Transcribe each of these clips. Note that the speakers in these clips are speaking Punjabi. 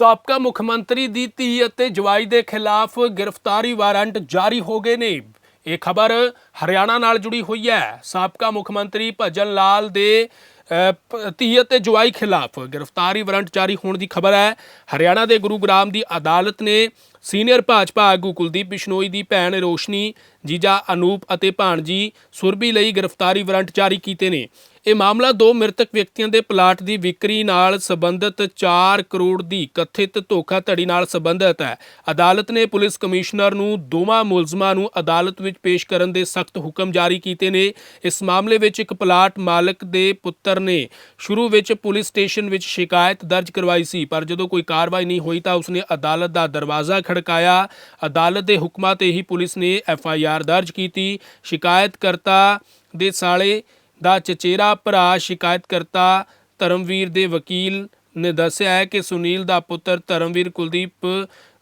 ਸਾਬਕਾ ਮੁੱਖ ਮੰਤਰੀ ਦੀ ਧੀ ਅਤੇ ਜਵਾਈ ਦੇ ਖਿਲਾਫ ਗ੍ਰਿਫਤਾਰੀ ਵਾਰੰਟ ਜਾਰੀ ਹੋ ਗਏ ਨੇ। ਇਹ ਖਬਰ ਹਰਿਆਣਾ ਨਾਲ ਜੁੜੀ ਹੋਈ ਹੈ। ਸਾਬਕਾ ਮੁੱਖ ਮੰਤਰੀ ਭਜਨ ਲਾਲ ਦੇ ਧੀ ਅਤੇ ਜਵਾਈ ਖਿਲਾਫ ਗ੍ਰਿਫਤਾਰੀ ਵਾਰੰਟ ਜਾਰੀ ਹੋਣ ਦੀ ਖਬਰ ਹੈ। ਹਰਿਆਣਾ ਦੇ ਗੁਰੂਗ੍ਰਾਮ ਦੀ ਅਦਾਲਤ ਨੇ ਸੀਨੀਅਰ ਭਾਜਪਾ ਆਗੂ ਕੁਲਦੀਪ ਬਿਸ਼ਨੋਈ ਦੀ ਭੈਣ ਰੋਸ਼ਨੀ, ਜੀਜਾ ਅਨੂਪ ਅਤੇ ਭਾਣਜੀ ਸੁਰਬੀ ਲਈ ਗ੍ਰਿਫਤਾਰੀ ਵਾਰੰਟ ਜਾਰੀ ਕੀਤੇ ਨੇ। ਇਹ ਮਾਮਲਾ ਦੋ ਮ੍ਰਿਤਕ ਵਿਅਕਤੀਆਂ ਦੇ ਪਲਾਟ ਦੀ ਵਿਕਰੀ ਨਾਲ ਸੰਬੰਧਿਤ 4 ਕਰੋੜ ਦੀ ਕਥਿਤ ਧੋਖਾਧੜੀ ਨਾਲ ਸੰਬੰਧਿਤ ਹੈ। ਅਦਾਲਤ ਨੇ ਪੁਲਿਸ ਕਮਿਸ਼ਨਰ ਨੂੰ ਦੋਵਾਂ ਮੁਲਜ਼ਮਾਂ ਨੂੰ ਅਦਾਲਤ ਵਿੱਚ ਪੇਸ਼ ਕਰਨ ਦੇ ਸਖਤ ਹੁਕਮ ਜਾਰੀ ਕੀਤੇ ਨੇ। ਇਸ ਮਾਮਲੇ ਵਿੱਚ ਇੱਕ ਪਲਾਟ ਮਾਲਕ ਦੇ ਪੁੱਤਰ ਨੇ ਸ਼ੁਰੂ ਵਿੱਚ ਪੁਲਿਸ ਸਟੇਸ਼ਨ ਵਿੱਚ ਸ਼ਿਕਾਇਤ ਦਰਜ ਕਰਵਾਈ ਸੀ, ਪਰ ਜਦੋਂ ਕੋਈ ਕਾਰਵਾਈ ਨਹੀਂ ਹੋਈ ਤਾਂ ਉਸਨੇ ਅਦਾਲਤ ਦਾ ਦਰਵਾਜ਼ਾ ਖੜਕਾਇਆ। ਅਦਾਲਤ ਦੇ ਹੁਕਮਾਂ ਤੇ ਹੀ ਪੁਲਿਸ ਨੇ ਐਫ ਆਈ ਆਰ ਦਰਜ ਕੀਤੀ। ਸ਼ਿਕਾਇਤਕਰਤਾ ਦੇ ਸਾਲੇ ਦਾ ਚਚੇਰਾ ਭਰਾ, ਸ਼ਿਕਾਇਤਕਰਤਾ ਧਰਮਵੀਰ ਦੇ ਵਕੀਲ ਨੇ ਦੱਸਿਆ ਹੈ ਕਿ ਸੁਨੀਲ ਦਾ ਪੁੱਤਰ ਧਰਮਵੀਰ ਕੁਲਦੀਪ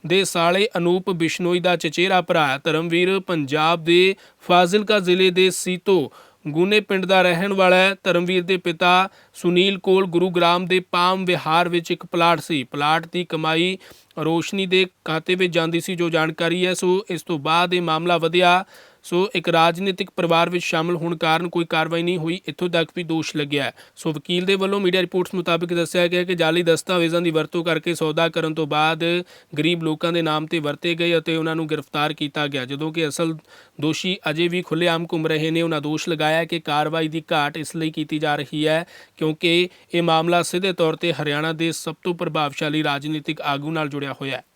ਦੇ ਸਾਲੇ ਅਨੂਪ ਬਿਸ਼ਨੋਈ ਦਾ ਚਚੇਰਾ ਭਰਾ ਧਰਮਵੀਰ ਪੰਜਾਬ ਦੇ ਫਾਜ਼ਿਲਕਾ ਜ਼ਿਲ੍ਹੇ ਦੇ ਸੀਤੋ ਗੁਨੇ ਪਿੰਡ ਦਾ ਰਹਿਣ ਵਾਲਾ ਹੈ। ਧਰਮਵੀਰ ਦੇ ਪਿਤਾ ਸੁਨੀਲ ਕੋਲ ਗੁਰੂਗ੍ਰਾਮ ਦੇ ਪਾਮ ਵਿਹਾਰ ਵਿੱਚ ਇੱਕ ਪਲਾਟ ਸੀ। ਪਲਾਟ ਦੀ ਕਮਾਈ ਰੋਸ਼ਨੀ ਦੇ ਖਾਤੇ ਵਿੱਚ ਜਾਂਦੀ ਸੀ, ਜੋ ਜਾਣਕਾਰੀ ਹੈ। ਸੋ ਇਸ ਤੋਂ ਬਾਅਦ ਇਹ ਮਾਮਲਾ ਵਧਿਆ। ਸੋ ਇੱਕ ਰਾਜਨੀਤਿਕ ਪਰਿਵਾਰ ਵਿੱਚ ਸ਼ਾਮਲ ਹੋਣ ਕਾਰਨ ਕੋਈ ਕਾਰਵਾਈ ਨਹੀਂ ਹੋਈ, ਇੱਥੋਂ ਤੱਕ ਵੀ ਦੋਸ਼ ਲੱਗਿਆ ਸੋ ਵਕੀਲ ਦੇ ਵੱਲੋਂ ਮੀਡੀਆ ਰਿਪੋਰਟਸ ਮੁਤਾਬਕ ਦੱਸਿਆ ਗਿਆ ਕਿ ਜਾਲੀ ਦਸਤਾਵੇਜ਼ਾਂ ਦੀ ਵਰਤੋਂ ਕਰਕੇ ਸੌਦਾ ਕਰਨ ਤੋਂ ਬਾਅਦ ਗਰੀਬ ਲੋਕਾਂ ਦੇ ਨਾਮ ਤੇ ਵਰਤੇ ਗਏ ਅਤੇ ਉਹਨਾਂ ਨੂੰ ਗ੍ਰਿਫਤਾਰ ਕੀਤਾ ਗਿਆ। ਜਦੋਂ ਕਿ ਅਸਲ ਦੋਸ਼ੀ ਅਜੇ ਵੀ ਖੁੱਲ੍ਹੇਆਮ ਘੁੰਮ ਰਹੇ ਨੇ, ਉਹਨਾਂ ਦੋਸ਼ ਲਗਾਇਆ ਕਿ ਕਾਰਵਾਈ ਦੀ ਘਾਟ ਇਸ ਲਈ ਕੀਤੀ ਜਾ ਰਹੀ ਹੈ ਕਿਉਂਕਿ ਇਹ ਮਾਮਲਾ ਸਿੱਧੇ ਤੌਰ ਤੇ ਹਰਿਆਣਾ ਦੇ ਸਭ ਤੋਂ ਪ੍ਰਭਾਵਸ਼ਾਲੀ ਰਾਜਨੀਤਿਕ ਆਗੂ ਨਾਲ ਜੁੜਿਆ ਹੋਇਆ ਹੈ।